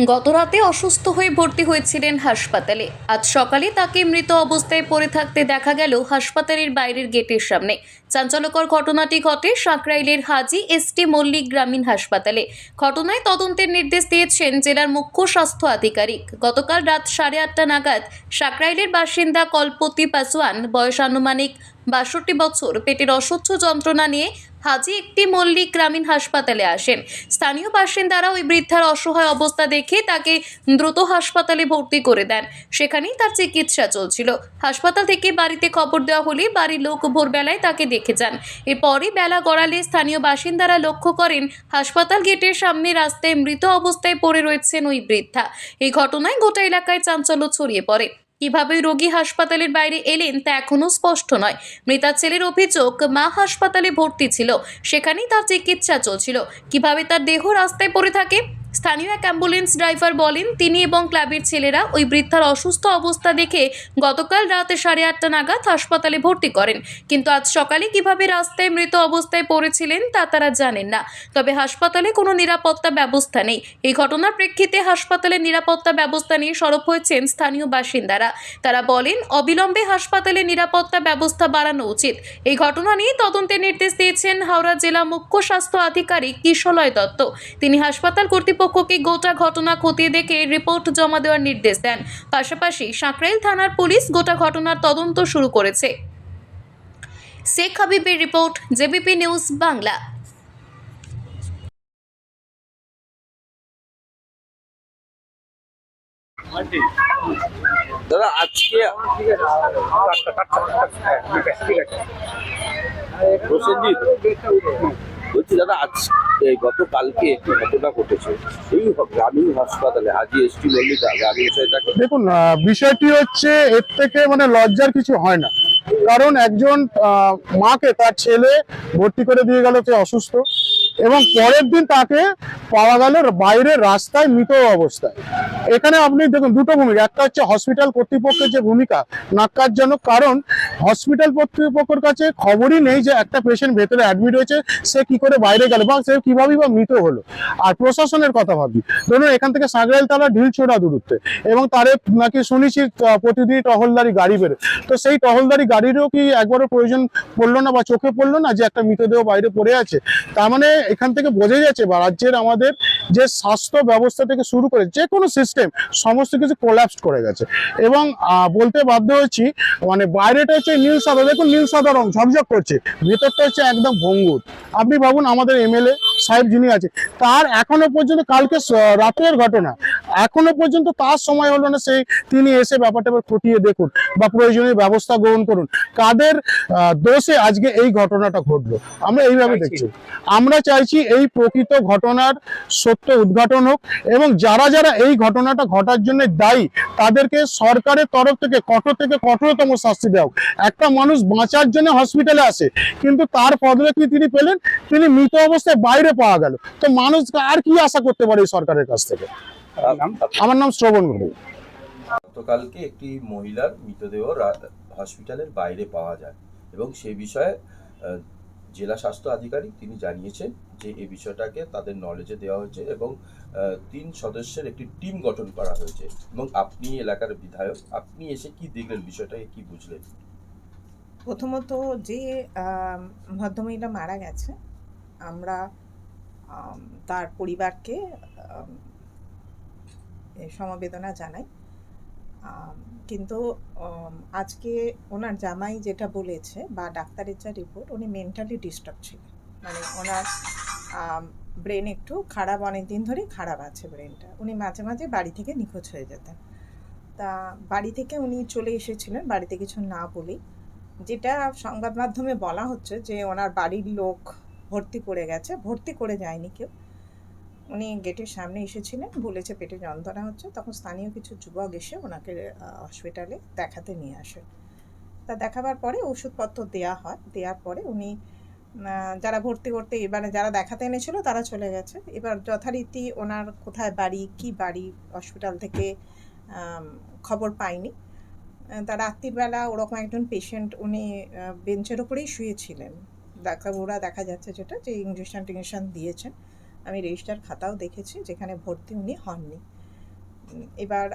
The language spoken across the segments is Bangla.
গতরাতে অসুস্থ হয়ে ভর্তি হয়েছিলেন হাসপাতালে। আজ সকালে তাকে মৃত অবস্থায় পড়ে থাকতে দেখা গেল হাসপাতালের বাইরের গেটের সামনে। চাঞ্চল্যকর ঘটনাটি ঘটে সাঁকরাইলের হাজি এসটি মল্লিক গ্রামীণ হাসপাতালে। ঘটনায় তদন্তের নির্দেশ দিয়েছেন জেলার মুখ্য স্বাস্থ্য আধিকারিক। গতকাল রাত সাড়ে আটটা নাগাদ সাঁকরাইলের বাসিন্দা কল্পতি পাসওয়ান বয়স আনুমানিক বাষট্টি বছর, পেটের অসহ্য যন্ত্রণা নিয়ে হাজি একটি মল্লিক গ্রামীণ হাসপাতালে আসেন। স্থানীয় বাসিন্দারা ওই বৃদ্ধার অসহায় অবস্থা দেখে তাকে দ্রুত হাসপাতালে ভর্তি করে দেন। সেখানেই তার চিকিৎসা চলছিল। হাসপাতাল থেকে বাড়িতে খবর দেওয়া হলে বাড়ির লোক ভোরবেলায় তাকে দেখে যান এরপরই বেলা গড়ালে স্থানীয় বাসিন্দারা লক্ষ্য করেন, হাসপাতাল গেটের সামনে রাস্তায় মৃত অবস্থায় পড়ে রয়েছেন ওই বৃদ্ধা। এই ঘটনায় গোটা এলাকায় চাঞ্চল্য ছড়িয়ে পড়ে। কীভাবে রোগী হাসপাতালের বাইরে এলেন তা এখনও স্পষ্ট নয়। মৃতা ছেলের অভিযোগ, মা হাসপাতালে ভর্তি ছিল, সেখানেই তার চিকিৎসা চলছিল। কীভাবে তার দেহ রাস্তায় পড়ে থাকে? স্থানীয় এক অ্যাম্বুলেন্স ড্রাইভার বলেন, তিনি এবং ক্লাবের ছেলেরা ওই বৃদ্ধার অসুস্থ অবস্থা দেখে গতকাল রাতে সাড়ে আটটা নাগাদ হাসপাতালে ভর্তি করেন। কিন্তু আজ সকালে কীভাবে রাস্তায় মৃত অবস্থায় পড়েছিলেন তা তারা জানেন না। তবে হাসপাতালে কোনো নিরাপত্তা ব্যবস্থা নেই। এই ঘটনার প্রেক্ষিতে হাসপাতালের নিরাপত্তা ব্যবস্থা নিয়ে সরব হয়েছেন স্থানীয় বাসিন্দারা। তারা বলেন, অবিলম্বে হাসপাতালে নিরাপত্তা ব্যবস্থা বাড়ানো উচিত। এই ঘটনা নিয়ে তদন্তের নির্দেশ দিয়েছেন হাওড়া জেলা মুখ্য স্বাস্থ্য আধিকারিক কিশলয় দত্ত। তিনি হাসপাতাল কর্তৃপক্ষকে গোটা ঘটনা খতিয়ে দেখে রিপোর্ট জমা দেওয়ার নির্দেশ দেন পাশাপাশি সাঁকরাইল থানার পুলিশ গোটা ঘটনার তদন্ত শুরু করেছে শেখ হাবিবের রিপোর্ট জেবিপি নিউজ বাংলা দাদা আজকে প্রসেনজিৎ বলছি, দাদা আজ গতকালকে একটি ঘটনা ঘটেছে। এই গ্রামীণ হাসপাতালে, হাজি এসটি মল্লিকা, গ্রামীণ দেখুন বিষয়টি হচ্ছে, এর থেকে মানে লজ্জার কিছু হয় না। কারণ একজন মাকে তার ছেলে ভর্তি করে দিয়ে গেল, সে অসুস্থ। এবং পরের দিন তাকে পাওয়া গেল বাইরে রাস্তায় মৃত অবস্থায়। এখানে আপনি দেখুন দুটো ভূমিকা। একটা হচ্ছে হসপিটাল কর্তৃপক্ষের যে ভূমিকা, নাক্কারজনক কারণ হসপিটাল কর্তৃপক্ষের কাছে খবরই নেই যে একটা পেশেন্ট ভেতরে অ্যাডমিট হয়েছে, সে কি করে বাইরে গেল বা সে কীভাবে বা মৃত হলো। আর প্রশাসনের কথা ভাবি। ধরুন এখান থেকে সাগরাইল তালা ঢিলছোড়া দূরত্বে এবং তারে নাকি শুনেছি প্রতিদিন টহলদারি গাড়ি বেরো তো সেই টহলদারি গাড়িরও কি একবারও প্রয়োজন পড়ল না বা চোখে পড়ল না যে একটা মৃতদেহ বাইরে পড়ে আছে? তার মানে এখান থেকে বোঝা যাচ্ছে বা রাজ্যের আমাদের যে স্বাস্থ্য ব্যবস্থা থেকে শুরু করে যে কোনো সিস্টেম সমস্ত কিছু কোল্যাপস করে গেছে। এবং বলতে বাধ্য হয়েছি মানে বাইরেটা হচ্ছে নীল সাদা। দেখুন, নীল সাদা রং ঝকঝক করছে। ভেতরটা হচ্ছে একদম ভঙ্গুর। আপনি ভাবুন, আমাদের এমএলএ সাহেব যিনি আছে তার এখনও পর্যন্ত কালকে রাতের ঘটনা। এখনও পর্যন্ত তার সময় হলো না সেই তিনি এসে ব্যাপারটা এবার খতিয়ে দেখুন বা প্রয়োজনীয় ব্যবস্থা গ্রহণ করুন। কাদের দোষে আজকে এই ঘটনাটা ঘটলো? আমরা এইভাবে দেখছি। আমরা চাইছি এই প্রকৃত ঘটনার সত্য উদ্ঘাটন হোক এবং যারা যারা এই ঘটনাটা ঘটার জন্য দায়ী তাদেরকে সরকারের তরফ থেকে কঠোর থেকে কঠোরতম শাস্তি দেওয়া হোক। একটা মানুষ বাঁচার জন্য হসপিটালে আসে কিন্তু তার পদলে কি তিনি পেলেন তিনি মৃত অবস্থায় বাইরে পাওয়া গেল। তো মানুষ আর কি আশা করতে পারে এই সরকারের কাছ থেকে? আমার নাম শ্রবণ ঘটক গতকালকে একটি মহিলার মৃতদেহ হসপিটালের বাইরে পাওয়া যায় এবং সেই বিষয়ে জেলা স্বাস্থ্য আধিকারিক তিনি জানিয়েছেন যে এই বিষয়টাকে তাদের নলেজে দেওয়া হয়েছে এবং তিন সদস্যের একটি টিম গঠন করা হয়েছে এবং আপনি এলাকার বিধায়ক আপনি এসে কি দেখলেন বিষয়টাকে কি বুঝলেন? প্রথমত যে ভদ্রমহিলা মারা গেছে আমরা আম, তার পরিবারকে সমবেদনা জানাই। কিন্তু আজকে ওনার জামাই যেটা বলেছে বা ডাক্তারের যা রিপোর্ট উনি মেন্টালি ডিস্টার্ব ছিল মানে ওনার ব্রেন একটু খারাপ অনেক দিন ধরেই খারাপ আছে ব্রেনটা উনি মাঝে মাঝে বাড়ি থেকে নিখোঁজ হয়ে যেতেন। তা বাড়ি থেকে উনি চলে এসেছিলেন, বাড়িতে কিছু না বলেই। যেটা সংবাদ মাধ্যমে বলা হচ্ছে যে, ওনার বাড়ির লোক ভর্তি করে গেছে, ভর্তি করে যায়নি কেউ। উনি গেটের সামনে এসেছিলেন, বলেছে পেটে যন্ত্রণা হচ্ছে, তখন স্থানীয় কিছু যুবক এসে ওনাকে হসপিটালে দেখাতে নিয়ে আসে। তা দেখাবার পরে ওষুধপত্র দেয়া হয় দেওয়ার পরে উনি যারা ভর্তি করতে এবারে যারা দেখাতে এনেছিল তারা চলে গেছে। এবার যথারীতি ওনার কোথায় বাড়ি, কি বাড়ি হসপিটাল থেকে খবর পাইনি। তা রাত্রিবেলা ওরকম একজন পেশেন্ট উনি বেঞ্চের ওপরেই শুয়েছিলেন। ডাক্তারবাবুরা দেখা যাচ্ছে যেটা যে ইঞ্জেকশন টিঞ্জেকশন দিয়েছেন। আমি রেজিস্টার খাতাও দেখেছি যেখানে ভর্তি উনি হননি। এবার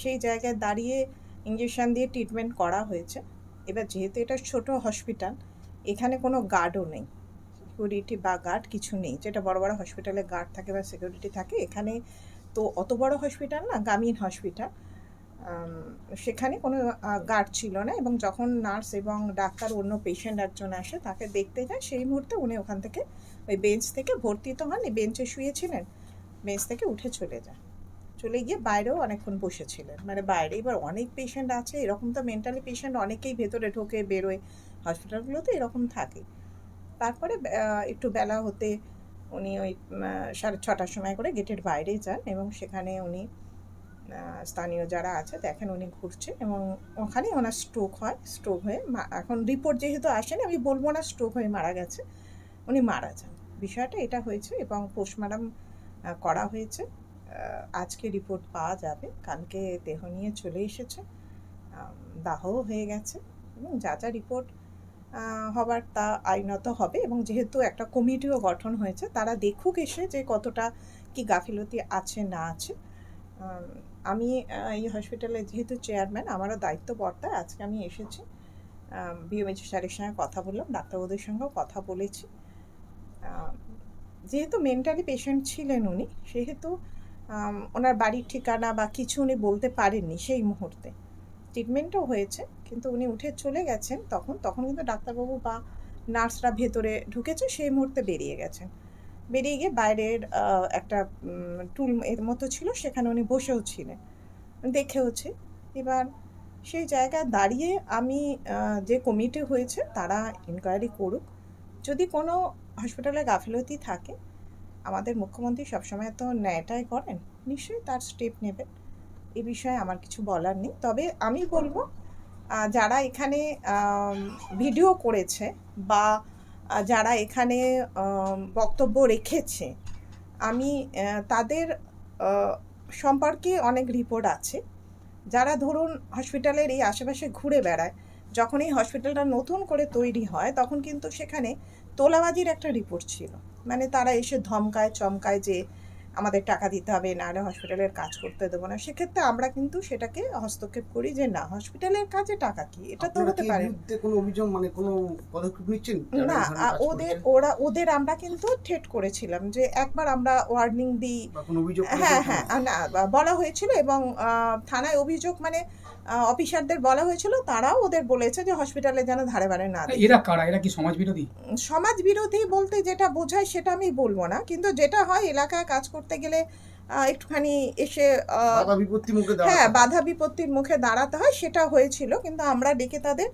সেই জায়গায় দাঁড়িয়ে ইঞ্জেকশন দিয়ে ট্রিটমেন্ট করা হয়েছে। এবার যেহেতু এটা ছোট হসপিটাল, এখানে কোনো গার্ডও নেই। সিকিউরিটি বা গার্ড কিছু নেই। যেটা বড় বড় হসপিটালে গার্ড থাকে বা সিকিউরিটি থাকে, এখানে তো অত বড় হসপিটাল না, গ্রামীণ হসপিটাল। সেখানে কোনো গার্ড ছিল না এবং যখন নার্স এবং ডাক্তার অন্য পেশেন্ট একজন আসে, তাকে দেখতে যায়, সেই মুহূর্তে উনি ওখান থেকে ওই বেঞ্চ থেকে ভর্তি তো হন বেঞ্চে শুয়েছিলেন বেঞ্চ থেকে উঠে চলে যায় চলে গিয়ে বাইরেও অনেকক্ষণ বসেছিলেন। মানে বাইরে এবার অনেক পেশেন্ট আছে, এরকম তো মেন্টালি পেশেন্ট অনেকেই ভেতরে ঢোকে বেরোয়। হসপিটালগুলোতে এরকম থাকে। তারপরে একটু বেলা হতে উনি ওই সাড়ে ছটার সময় করে গেটের বাইরে যান এবং সেখানে উনি স্থানীয় যারা আছে দেখেন উনি ঘুরছে এবং ওখানে ওনার স্ট্রোক হয় স্ট্রোক হয়ে এখন রিপোর্ট যেহেতু আসেনি, আমি বলব না স্ট্রোক হয়ে মারা গেছে, উনি মারা যান। বিষয়টা এটা হয়েছে এবং পোস্টমার্টম করা হয়েছে। আজকে রিপোর্ট পাওয়া যাবে, কালকে দেহ নিয়ে চলে এসেছে দাহও হয়ে গেছে, এবং যা যা রিপোর্ট হবার তা আইনত হবে এবং যেহেতু একটা কমিটিও গঠন হয়েছে, তারা দেখুক এসে যে কতটা কি গাফিলতি আছে না আছে। আম, এই হসপিটালে যেহেতু চেয়ারম্যান আমারও দায়িত্ব বর্তায় আজকে আমি এসেছি। বিএমএইচ স্যারের সঙ্গে কথা বললাম ডাক্তারবাবুদের সঙ্গেও কথা বলেছি। যেহেতু মেন্টালি পেশেন্ট ছিলেন উনি সেহেতু ওনার বাড়ির ঠিকানা বা কিছু উনি বলতে পারেননি সেই মুহূর্তে। ট্রিটমেন্টও হয়েছে কিন্তু উনি উঠে চলে গেছেন তখন তখন কিন্তু ডাক্তারবাবু বা নার্সরা ভেতরে ঢুকেছে সেই মুহূর্তে বেরিয়ে গেছেন। বেরিয়ে গিয়ে বাইরের একটা টুল এর মতো ছিল, সেখানে উনি বসেও ছিলেন, দেখেওছে। এবার সেই জায়গায় দাঁড়িয়ে আমি যে কমিটি হয়েছে, তারা ইনকোয়ারি করুক। যদি কোনো হসপিটালে গাফিলতি থাকে, আমাদের মুখ্যমন্ত্রী সবসময় তো ন্যায়টাই করেন, নিশ্চয়ই তার স্টেপ নেবেন। এ বিষয়ে আমার কিছু বলার নেই। তবে আমি বলব যারা এখানে ভিডিও করেছে বা যারা এখানে বক্তব্য রেখেছে, আমি তাদের সম্পর্কে অনেক রিপোর্ট আছে। যারা ধরুন হসপিটালের এই আশেপাশে ঘুরে বেড়ায়, যখন এই হসপিটালটা নতুন করে তৈরি হয়, তখন কিন্তু সেখানে তোলাবাজির একটা রিপোর্ট ছিল। মানে তারা এসে ধমকায়, চমকায় যে আমাদের টাকা দিতে হবে নাহলে হসপিটালের কাজ করতে দেবো না। সেক্ষেত্রে আমরা কিন্তু সেটাকে হস্তক্ষেপ করি যে না হসপিটালের কাজে টাকা কি? এটা তো হতে পারে। কোনো অভিযোগ মানে কোনো পদক্ষেপ নিচ্ছেন? না ওদের ওরা ওদের আমরা কিন্তু ঠেট করেছিলাম যে একবার আমরা ওয়ার্নিং দিই। বা কোনো অভিযোগ হ্যাঁ হ্যাঁ না বলা হয়েছিল এবং আহ, থানায় অভিযোগ মানে আহ, অফিসারদের বলা হয়েছিল তারাও ওদের বলেছে যে হসপিটালে যেন ধারে বারে না দেয়। এরা কারা? এরা কি সমাজ বিরোধী সমাজ বিরোধী বলতে যেটা বোঝায় সেটা আমি বলব না কিন্তু যেটা হয় এলাকায় কাজ করতে গেলে একটুখানি এসে হ্যাঁ বাধা বিপত্তির মুখে দাঁড়াতে হয় সেটা হয়েছিল। কিন্তু আমরা ডেকে তাদের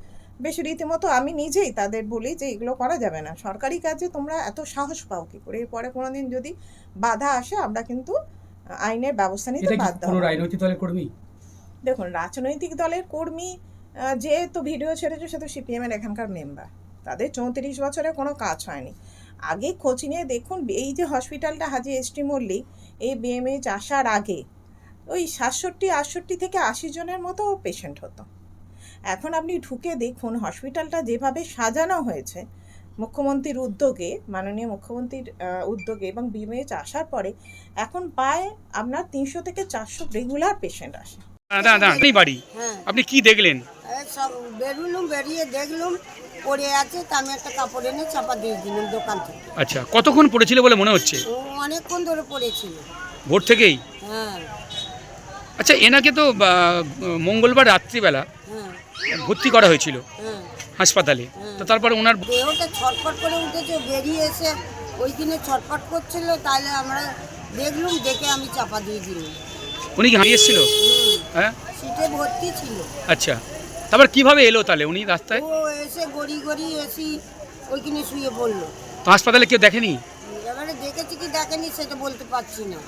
বেশ রীতিমতো আমি নিজেই তাদের বলি যে এগুলো করা যাবে না। সরকারি কাজে তোমরা এত সাহস পাও কি করে? এরপরে কোনোদিন যদি বাধা আসে আমরা কিন্তু আইনের ব্যবস্থা নিতে বাধ্য রাজনৈতিক দলের কর্মী? দেখুন রাজনৈতিক দলের কর্মী যে তো ভিডিও ছেড়েছে সে তো সিপিএম এর এখানকার মেম্বার তাদের চৌত্রিশ বছরে কোনো কাজ হয়নি। আগে খোঁজ নিয়ে দেখুন এই যে হসপিটালটা হাজি এসটি মল্লিক এই বিএমএইচ আসার আগে ওই সাতষট্টি আটষট্টি থেকে আশি জনের মতো পেশেন্ট হতো। এখন আপনি ঢুকে দেখুন হসপিটালটা যেভাবে সাজানো হয়েছে মুখ্যমন্ত্রীর উদ্যোগে মাননীয় মুখ্যমন্ত্রীর উদ্যোগে এবং বিএমএইচ আসার পরে এখন প্রায় আপনার তিনশো থেকে চারশো রেগুলার পেশেন্ট আসে। দাদা দাদা আপনি বাড়ি। হ্যাঁ আপনি কি দেখলেন? সব বেরুলুম বেরিয়ে দেখলুম পড়ে আছে তা আমি একটা কাপড় এনে চাপা দিয়ে দিলাম দোকান থেকে। আচ্ছা কতক্ষণ পড়েছিল বলে মনে হচ্ছে? ও অনেকক্ষণ ধরে পড়েছিল। ভোর থেকেই? হ্যাঁ। আচ্ছা এনাকে তো মঙ্গলবার রাত্রিবেলা হ্যাঁ। ভর্তি করা হয়েছিল হ্যাঁ। হাসপাতালে। তো তারপরে ওনার দেহটা ছটফট করে উঠেছে বেরিয়ে এসে ওই দিনে ছটফট করছিল তাহলে আমরা দেখলুম দেখে আমি চাপা দিয়ে দিলাম। উনি কি হারিয়ে এসেছিল? হুম, হ্যাঁ? সিটে ভর্তি ছিল। আচ্ছা। তারপর কীভাবে এলো তাহলে উনি রাস্তায়? ও এসে গড়ি গড়ি এসি ওইখানে শুয়ে পড়ল। তো হাসপাতালে কেউ দেখেনি? এবারে দেখেছি কি দেখেনি সেটা বলতে পারছি না।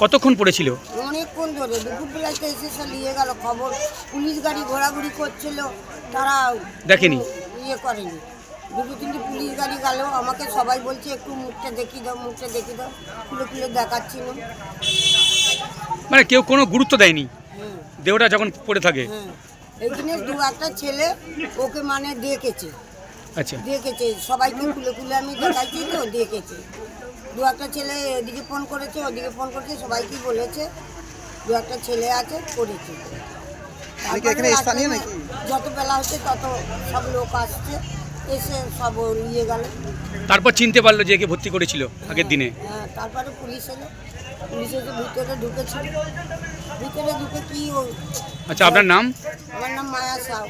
কতক্ষণ পড়েছিল? অনেকক্ষণ ধরে দুপুর দুপুরবেলাতে এসে সে নিয়ে গেল খবর। পুলিশ গাড়ি ঘোরাঘুরি করছিল তারা দেখেনি? ইয়ে করেনি। দুটো তিনটে পুলিশ গাড়ি গেল আমাকে সবাই বলছে একটু মুখটা দেখিয়ে দাও মুখটা দেখিয়ে দাও খুলে খুলে দেখাচ্ছিল মানে কেউ কোনো গুরুত্ব দেয়নি? হ্যাঁ। দেহটা যখন পড়ে থাকে। হ্যাঁ। এইখানে দু একটা ছেলে ওকে মানে দেখেছে আচ্ছা। দেখেছে সবাইকে খুলে খুলে আমি দেখাইছি তো দেখেছে দু একটা ছেলে এদিকে ফোন করেছে ওদিকে ফোন করেছে সবাইকে বলেছে দু একটা ছেলে আছে করেছে। এখানে নাকি? যত বেলা হচ্ছে তত সব লোক আসছে এসে সব নিয়ে গেল। তারপর চিনতে পারল যে একে ভর্তি করেছিল আগের দিনে। হ্যাঁ তারপরে পুলিশ এলো। পুলিশ এসে ভিতরে ঢুকেছিল। আচ্ছা আপনার নাম? আমার নাম মায়া সাউ।